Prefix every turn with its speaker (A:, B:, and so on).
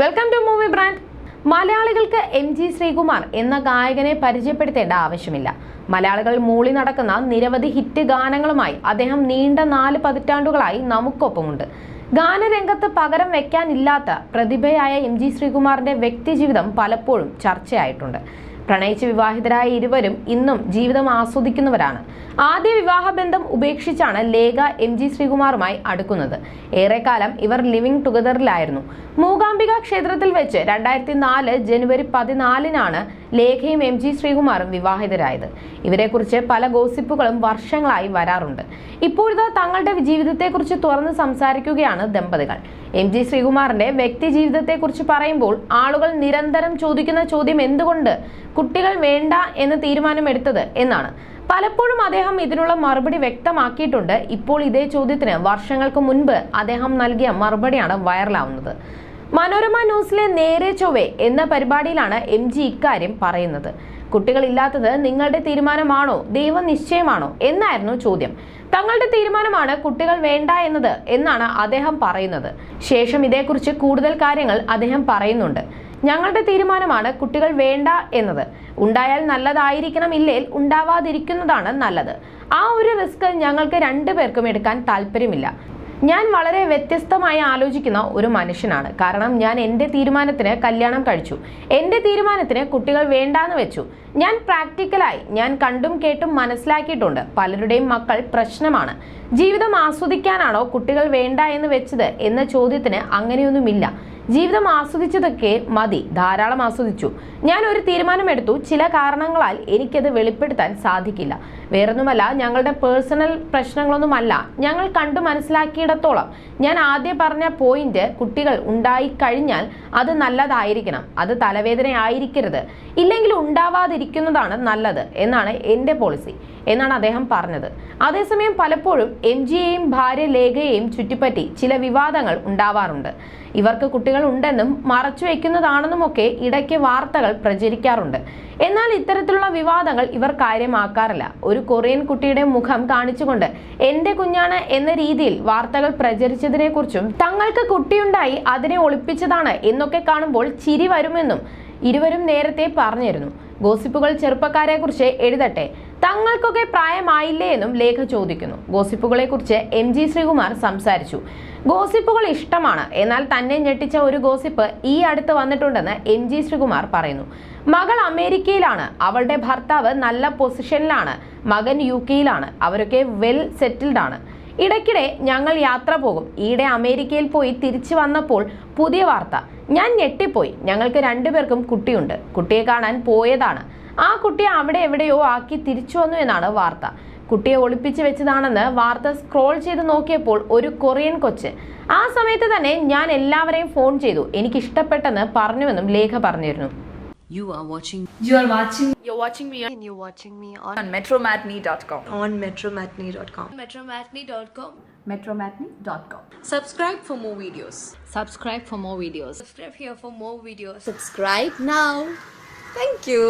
A: Welcome to movie brand മലയാളികൾക്ക് M G Sreekumar എന്ന ഗായകനെ പരിചയപ്പെടുത്തേണ്ട ആവശ്യമില്ല. മലയാളികൾ മൂളി നടക്കുന്ന നിരവധി ഹിറ്റ് ഗാനങ്ങളുമായി അദ്ദേഹം നീണ്ട നാല് പതിറ്റാണ്ടുകളായി നമുക്കൊപ്പമുണ്ട്. ഗാനരംഗത്ത് പകരം വെക്കാനില്ലാത്ത പ്രതിഭയായ എം ജി ശ്രീകുമാറിന്റെ വ്യക്തിജീവിതം പലപ്പോഴും ചർച്ചയായിട്ടുണ്ട്. പ്രണയിച്ച് വിവാഹിതരായ ഇരുവരും ഇന്നും ജീവിതം ആസ്വദിക്കുന്നവരാണ്. ആദ്യ വിവാഹബന്ധം ഉപേക്ഷിച്ചാണ് ലേഖ എം ജി ശ്രീകുമാറുമായി അടുക്കുന്നത്. ഏറെക്കാലം ഇവർ ലിവിംഗ് ടുഗദറിലായിരുന്നു. മൂകാംബിക ക്ഷേത്രത്തിൽ വെച്ച് രണ്ടായിരത്തി നാല് ജനുവരി പതിനാലിനാണ് ലേഖയും എം ജി ശ്രീകുമാറും വിവാഹിതരായത്. ഇവരെക്കുറിച്ച് പല ഗോസിപ്പുകളും വർഷങ്ങളായി വരാറുണ്ട്. ഇപ്പോഴത്തെ തങ്ങളുടെ ജീവിതത്തെക്കുറിച്ച് തുറന്ന് സംസാരിക്കുകയാണ് ദമ്പതികൾ. എം ജി ശ്രീകുമാറിന്റെ വ്യക്തി ജീവിതത്തെക്കുറിച്ച് പറയുമ്പോൾ ആളുകൾ നിരന്തരം ചോദിക്കുന്ന ചോദ്യം എന്തുകൊണ്ട് കുട്ടികൾ വേണ്ട എന്ന് തീരുമാനമെടുത്തത് എന്നാണ്. പലപ്പോഴും അദ്ദേഹം ഇതിനുള്ള മറുപടി വ്യക്തമാക്കിയിട്ടുണ്ട്. ഇപ്പോൾ ഇതേ ചോദ്യത്തിന് വർഷങ്ങൾക്ക് മുൻപ് അദ്ദേഹം നൽകിയ മറുപടിയാണ് വൈറലാവുന്നത്. മനോരമ ന്യൂസിലെ നേരെ ചൊവ്വെ എന്ന പരിപാടിയിലാണ് എം ജി ഇക്കാര്യം പറയുന്നത്. കുട്ടികളില്ലാത്തത് നിങ്ങളുടെ തീരുമാനമാണോ? ദൈവനിശ്ചയമാണോ എന്നായിരുന്നു ചോദ്യം. തങ്ങളുടെ തീരുമാനമാണ് കുട്ടികൾ വേണ്ട എന്നത് എന്നാണ് അദ്ദേഹം പറയുന്നത്. ശേഷം ഇതേക്കുറിച്ച് കൂടുതൽ കാര്യങ്ങൾ അദ്ദേഹം പറയുന്നുണ്ട്. ഞങ്ങളുടെ തീരുമാനമാണ് കുട്ടികൾ വേണ്ട എന്നത്. ഉണ്ടായാൽ നല്ലതായിരിക്കണം ഇല്ലേൽ ഉണ്ടാവാതിരിക്കുന്നതാണ് നല്ലത്. ആ ഒരു റിസ്ക് ഞങ്ങൾക്ക് രണ്ടുപേർക്കും എടുക്കാൻ താല്പര്യമില്ല. ഞാൻ വളരെ വ്യത്യസ്തമായി ആലോചിക്കുന്ന ഒരു മനുഷ്യനാണ്. കാരണം ഞാൻ എന്റെ തീരുമാനത്തിന് കല്യാണം കഴിച്ചു. എന്റെ തീരുമാനത്തിന് കുട്ടികൾ വേണ്ടാന്ന് വെച്ചു. ഞാൻ പ്രാക്ടിക്കലായി. ഞാൻ കണ്ടും കേട്ടും മനസ്സിലാക്കിയിട്ടുണ്ട്. പലരുടെയും മക്കൾ പ്രശ്നമാണ്. ജീവിതം ആസ്വദിക്കാനാണോ കുട്ടികൾ വേണ്ട എന്ന് വെച്ചത് എന്ന ചോദ്യത്തിന് അങ്ങനെയൊന്നുമില്ല. ജീവിതം ആസ്വദിച്ചതൊക്കെ മതി. ധാരാളം ആസ്വദിച്ചു. ഞാൻ ഒരു തീരുമാനമെടുത്തു. ചില കാരണങ്ങളാൽ എനിക്കത് വെളിപ്പെടുത്താൻ സാധിക്കില്ല. വേറൊന്നുമല്ല ഞങ്ങളുടെ പേഴ്സണൽ പ്രശ്നങ്ങളൊന്നുമല്ല. ഞങ്ങൾ കണ്ടു മനസ്സിലാക്കിയിടത്തോളം ഞാൻ ആദ്യം പറഞ്ഞ പോയിന്റ് കുട്ടികൾ ഉണ്ടായി കഴിഞ്ഞാൽ അത് നല്ലതായിരിക്കണം. അത് തലവേദന ആയിരിക്കരുത് ഇല്ലെങ്കിൽ ഉണ്ടാവാതിരിക്കുന്നതാണ് നല്ലത് എന്നാണ് എന്റെ പോളിസി എന്നാണ് അദ്ദേഹം പറഞ്ഞത്. അതേസമയം പലപ്പോഴും എം ജിയെയും ഭാര്യ ലേഖയെയും ചുറ്റിപ്പറ്റി ചില വിവാദങ്ങൾ ഉണ്ടാവാറുണ്ട്. ഇവർക്ക് കുട്ടികൾ ഉണ്ടെന്നും മറച്ചു വയ്ക്കുന്നതാണെന്നുമൊക്കെ ഇടയ്ക്ക് വാർത്തകൾ പ്രചരിക്കാറുണ്ട്. എന്നാൽ ഇത്തരത്തിലുള്ള വിവാദങ്ങൾ ഇവർ കാര്യമാക്കാറില്ല. ഒരു കൊറിയൻ കുട്ടിയുടെ മുഖം കാണിച്ചുകൊണ്ട് എന്റെ കുഞ്ഞാണ് എന്ന രീതിയിൽ വാർത്തകൾ പ്രചരിച്ചതിനെക്കുറിച്ചും തങ്ങൾക്ക് കുട്ടിയുണ്ടായി അതിനെ ഒളിപ്പിച്ചതാണ് എന്നൊക്കെ കാണുമ്പോൾ ചിരി വരുമെന്നും ഇരുവരും നേരത്തെ പറഞ്ഞിരുന്നു. ഗോസിപ്പുകൾ ചെറുപ്പക്കാരെ കുറിച്ച് എഴുതട്ടെ. തങ്ങൾക്കൊക്കെ പ്രായമായില്ലേ എന്നും ലേഖ ചോദിക്കുന്നു. ഗോസിപ്പുകളെ കുറിച്ച് എം ജി ശ്രീകുമാർ സംസാരിച്ചു. ഗോസിപ്പുകൾ ഇഷ്ടമാണ്. എന്നാൽ തന്നെ ഞെട്ടിച്ച ഒരു ഗോസിപ്പ് ഈ അടുത്ത് വന്നിട്ടുണ്ടെന്ന് എം ജി ശ്രീകുമാർ പറയുന്നു. മകൾ അമേരിക്കയിലാണ്. അവളുടെ ഭർത്താവ് നല്ല പൊസിഷനിലാണ്. മകൻ യു കെയിലാണ്. അവരൊക്കെ വെൽ സെറ്റിൽഡ് ആണ്. ഇടയ്ക്കിടെ ഞങ്ങൾ യാത്ര പോകും. ഈയിടെ അമേരിക്കയിൽ പോയി തിരിച്ചു വന്നപ്പോൾ പുതിയ വാർത്ത. ഞാൻ ഞെട്ടിപ്പോയി. ഞങ്ങൾക്ക് രണ്ടുപേർക്കും കുട്ടിയുണ്ട്. കുട്ടിയെ കാണാൻ പോയതാണ്. ആ കുട്ടിയെ അവിടെ എവിടെയോ ആക്കി തിരിച്ചു വന്നു എന്നാണ് വാർത്ത കുട്ടിയെ ഒളിപ്പിച്ചു വെച്ചതാണെന്ന് വാർത്ത സ്ക്രോൾ ചെയ്ത് നോക്കിയപ്പോൾ ഒരു കൊറിയൻ കൊച്ച് ആ സമയത്ത് തന്നെ ഞാൻ എല്ലാവരെയും ഫോൺ ചെയ്തു എനിക്ക് ഇഷ്ടപ്പെട്ടെന്ന് പറഞ്ഞുവെന്നും ലേഖ പറഞ്ഞിരുന്നു
B: You are watching
C: You are watching
D: You're watching me
E: and you're watching me on,
C: on metromatney.com.
E: on metromatney.com.
D: metromatney.com.
C: Metromatney.com.
B: Subscribe for more videos.
D: Subscribe for more videos.
E: Subscribe here for more videos.
D: Subscribe now.
E: Thank you.